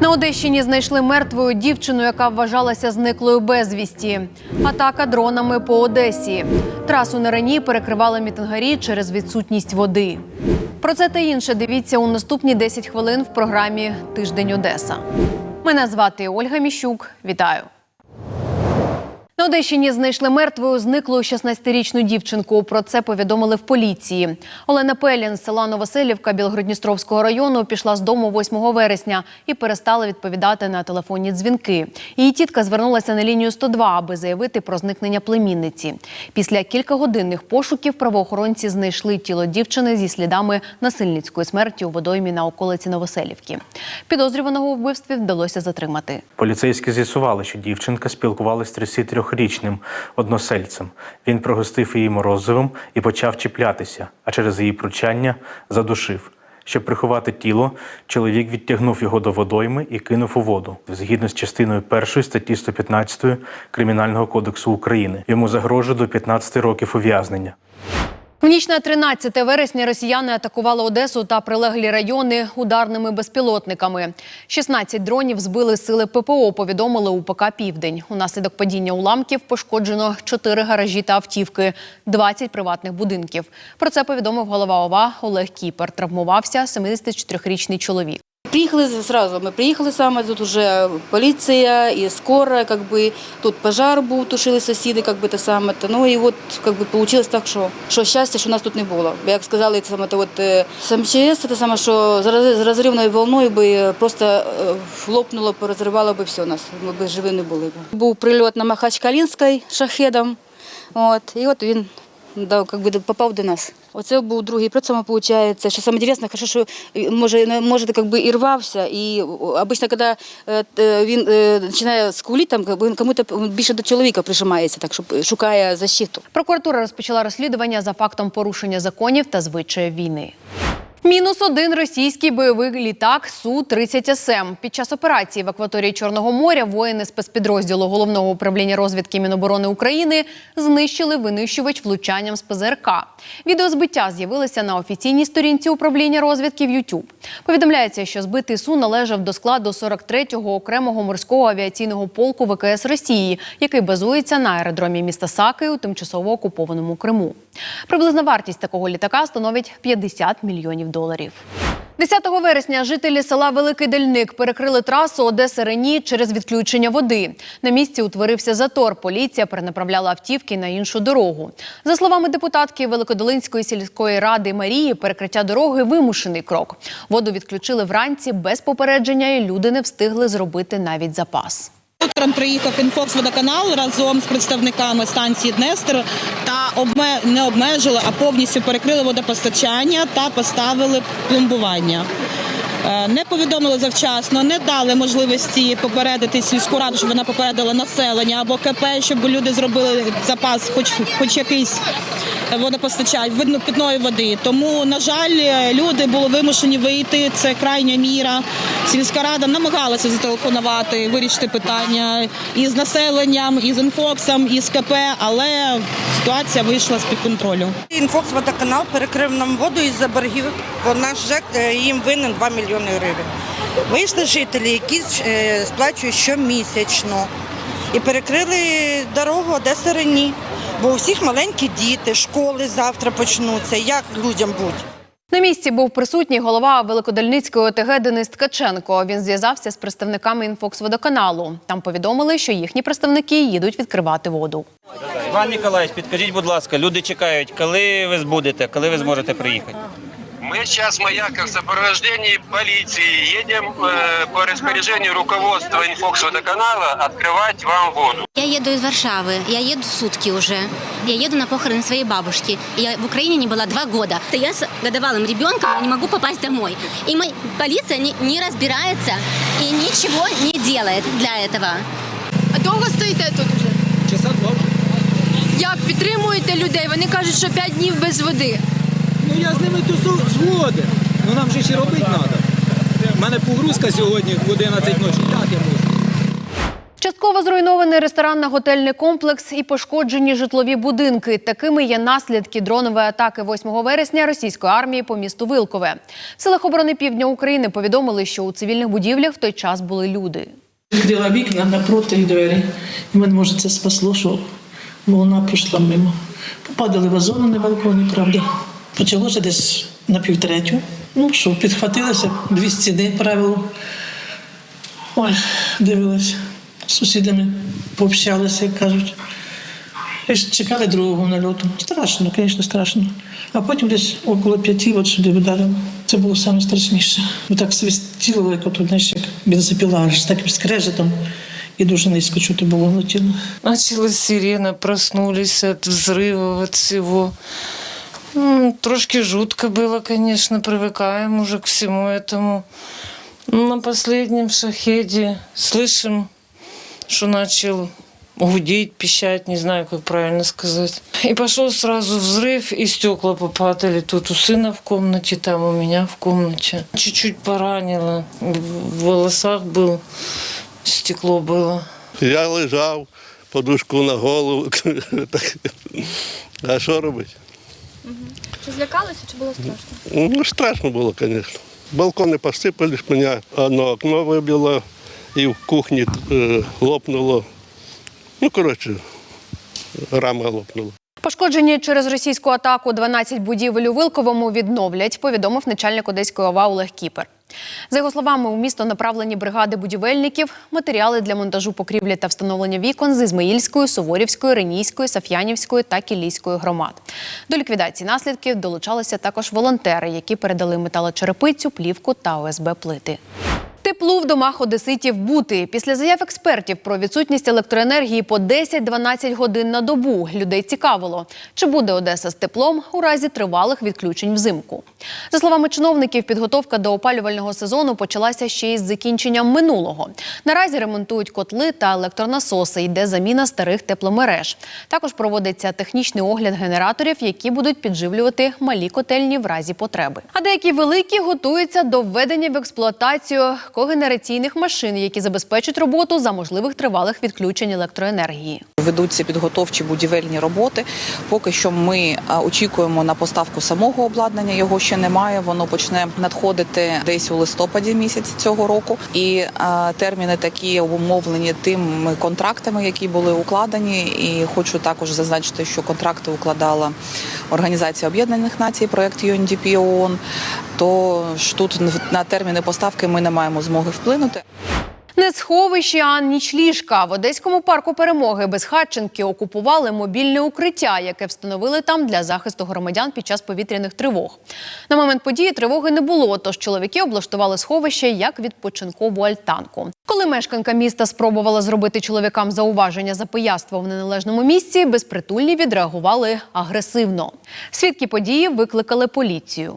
На Одещині знайшли мертвою дівчину, яка вважалася зниклою безвісті. Атака дронами по Одесі. Трасу на Рені перекривали мітингарі через відсутність води. Про це та інше дивіться у наступні 10 хвилин в програмі Тиждень Одеса. Мене звати Ольга Міщук. Вітаю. На Одещині знайшли мертвою зниклу 16-річну дівчинку. Про це повідомили в поліції. Олена Пелін з села Новоселівка Білгородністровського району пішла з дому 8 вересня і перестала відповідати на телефонні дзвінки. Її тітка звернулася на лінію 102, аби заявити про зникнення племінниці. Після кількагодинних пошуків правоохоронці знайшли тіло дівчини зі слідами насильницької смерті у водоймі на околиці Новоселівки. Підозрюваного у вбивстві вдалося затримати. Поліцейські з'ясували, що дівчинка спілкувалася з 33-річним односельцем. Він пригостив її морозивом і почав чіплятися, а через її пручання задушив. Щоб приховати тіло, чоловік відтягнув його до водойми і кинув у воду. Згідно з частиною 1 статті 115 Кримінального кодексу України, йому загрожує до 15 років ув'язнення. В ніч на 13 вересня росіяни атакували Одесу та прилеглі райони ударними безпілотниками. 16 дронів збили сили ППО, повідомили УПК Південь. Унаслідок падіння уламків пошкоджено 4 гаражі та автівки, 20 приватних будинків. Про це повідомив голова ОВА Олег Кіпер. Травмувався 74-річний чоловік Приехали сразу, мы приехали саме, тут уже полиция и скорая, как бы, тут пожар був, тушили сусіди, как бы, те саме, те. ну і от, как бы, получилось так, що, що щастя, що нас тут не було. Як сказали, це саме, те, от, е, з МЧС, це саме, що з роз- з розривною волною би е, просто е, хлопнуло, порозривало би все нас, ми б живі не були. б. Був прильот на Махачкалінській шахедом, от, і от він да, как бы попав до нас. Оце був другий саме виходить, що саме інтересне, хорошо, що е, може, не- може как би, і рвався, і обично, коли він починає скулити, там, він кому-то більше до чоловіка прижимається, так, що шукає защиту. Прокуратура розпочала розслідування за фактом порушення законів та звичаїв війни. Мінус один російський бойовий літак Су-30 СМ. Під час операції в акваторії Чорного моря воїни спецпідрозділу головного управління розвідки Міноборони України знищили винищувач влучанням з ПЗРК. Відео збиття з'явилося на офіційній сторінці управління розвідки в YouTube. Повідомляється, що збитий Су належав до складу 43-го окремого морського авіаційного полку ВКС Росії, який базується на аеродромі міста Саки у тимчасово окупованому Криму. Приблизна вартість такого літака становить 50 мільйонів доларів. 10 вересня жителі села Великий Дельник перекрили трасу Одеса Рені через відключення води. На місці утворився затор. Поліція перенаправляла автівки на іншу дорогу. За словами депутатки Великодолинської сільської ради Марії, перекриття дороги вимушений крок. Воду відключили вранці без попередження, і люди не встигли зробити навіть запас. Утром приїхав інфокс-водоканал разом з представниками станції Днестр та обме... не обмежили, а повністю перекрили водопостачання та поставили пломбування. Е, Не повідомили завчасно, не дали можливості попередити сільську раду, щоб вона попередила населення або КП, щоб люди зробили запас, хоч, хоч якийсь водопостачання, видно питної води. Тому, на жаль, люди були вимушені вийти. Це крайня міра. Сільська рада намагалася зателефонувати, вирішити питання і з населенням, і з інфоксом, і з КП, але ситуація вийшла з під контролю. Інфокс водоканал перекрив нам воду із-за боргів, бо наш ЖЕК е, їм винен 2 мільйони гривень. Вийшли жителі, які е, сплачують щомісячно. І перекрили дорогу Одеса Рені. Бо у всіх маленькі діти, школи завтра почнуться. Як людям бути? На місці був присутній голова Великодальницької ОТГ Денис Ткаченко. Він зв'язався з представниками інфокс-водоканалу. Там повідомили, що їхні представники їдуть відкривати воду. Іван Ніколаївич, підкажіть, будь ласка, люди чекають, коли ви збудете, коли ви зможете приїхати? Мы сейчас Маяка в сопровождении полиции едем э, по распоряжению руководства инфокс-водоканала открывать вам воду. Я еду из Варшавы, я еду сутки уже. Я еду на похороны своей бабушки. Я в Украине не была два года. Я с годовалым ребенком я не могу попасть домой. И мы, полиция не, не разбирается и ничего не делает для этого. А довго стоїте тут вже? Часа два. Як підтримуєте людей? Вони кажуть, що п'ять днів без води. Ну я з ними тусу згоден. Ну нам же ще робити треба. У мене погрузка сьогодні в 11 ночі. Як я можу? Частково зруйнований ресторанно-готельний комплекс і пошкоджені житлові будинки. Такими є наслідки дронової атаки 8 вересня російської армії по місту Вилкове. В силах оборони Півдня України повідомили, що у цивільних будівлях в той час були люди. Відкрила вікна напроти двері. І мене може це спасло, що волна пройшла мимо. Попадали вазони на балконі, правда. Почалося десь на півтретю. Ну що, підхватилися, дві стіни правило. Ой, дивилась. З сусідами пообщалися, як кажуть. І чекали другого нальоту. Страшно, звісно, страшно. А потім десь около п'яти от сюди вдарило. Це було саме страшніше. Бо так свистіло, як от, знаєш, як бензопіла, з таким скрежетом. І дуже низько чути було летіло. Началась сирена, проснулись от взрыва, от всего. М, Трошки жутко было, конечно, привыкаем уже к всему этому. На последнем шахеде слышим, что начал гудеть, пищать, не знаю, как правильно сказать. И пошел сразу взрыв, и стекла попадали. Тут у сына в комнате, там у меня в комнате. Чуть-чуть поранило. В волосах был, стекло было. Я лежав, подушку на голову. Так, А що робити? Чи злякалися, чи було страшно? Ну, страшно було, звісно. Балкони посипались, мене одно окно вибило і в кухні е, лопнуло. Ну, коротше, рама лопнула. Пошкоджені через російську атаку 12 будівель у Вилковому відновлять, повідомив начальник Одеської ОВА Олег Кіпер. За його словами, у місто направлені бригади будівельників, матеріали для монтажу покрівлі та встановлення вікон з Ізмаїльської, Суворівської, Ренійської, Саф'янівської та Кілійської громад. До ліквідації наслідків долучалися також волонтери, які передали металочерепицю, плівку та ОСБ плити. Теплу в домах одеситів бути. Після заяв експертів про відсутність електроенергії по 10-12 годин на добу людей цікавило, чи буде Одеса з теплом у разі тривалих відключень взимку. За словами чиновників, підготовка до опалювального сезону почалася ще із закінченням минулого. Наразі ремонтують котли та електронасоси. Йде заміна старих тепломереж. Також проводиться технічний огляд генераторів, які будуть підживлювати малі котельні в разі потреби. А деякі великі готуються до введення в експлуатацію когенераційних машин, які забезпечать роботу за можливих тривалих відключень електроенергії. Ведуться підготовчі будівельні роботи. Поки що ми очікуємо на поставку самого обладнання. Його ще немає. Воно почне надходити десь у листопаді місяці цього року. І терміни такі обумовлені тими контрактами, які були укладені. І хочу також зазначити, що контракти укладала Організація Об'єднаних Націй, проект UNDP ООН. То ж тут на терміни поставки ми не маємо змоги вплинути. Не сховище, а нічліжка. В Одеському парку перемоги безхатченки окупували мобільне укриття, яке встановили там для захисту громадян під час повітряних тривог. На момент події тривоги не було, тож чоловіки облаштували сховище як відпочинкову альтанку. Коли мешканка міста спробувала зробити чоловікам зауваження за пояство в неналежному місці, безпритульні відреагували агресивно. Свідки події викликали поліцію.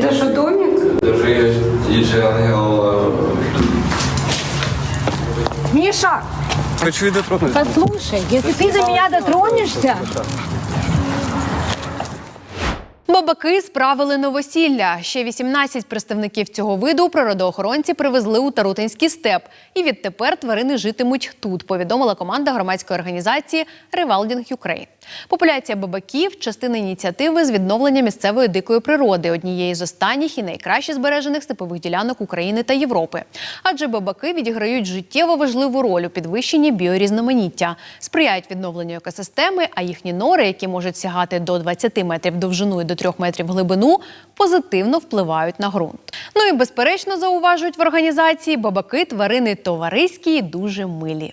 Це що, домик? Даже есть DJ Ангел. Миша, Хочу и дотронуться. послушай, если ты до меня дотронешься, Бабаки справили новосілля. Ще 18 представників цього виду природоохоронці привезли у Тарутинський степ. І відтепер тварини житимуть тут, повідомила команда громадської організації Ревалдінг Юкрейн. Популяція бабаків частина ініціативи з відновлення місцевої дикої природи, однієї з останніх і найкраще збережених степових ділянок України та Європи. Адже бабаки відіграють життєво важливу роль у підвищенні біорізноманіття, сприяють відновленню екосистеми, а їхні нори, які можуть сягати до 20 метрів довжину і до 3 метрів глибину, позитивно впливають на ґрунт. Ну і безперечно зауважують в організації бабаки тварини товариські і дуже милі.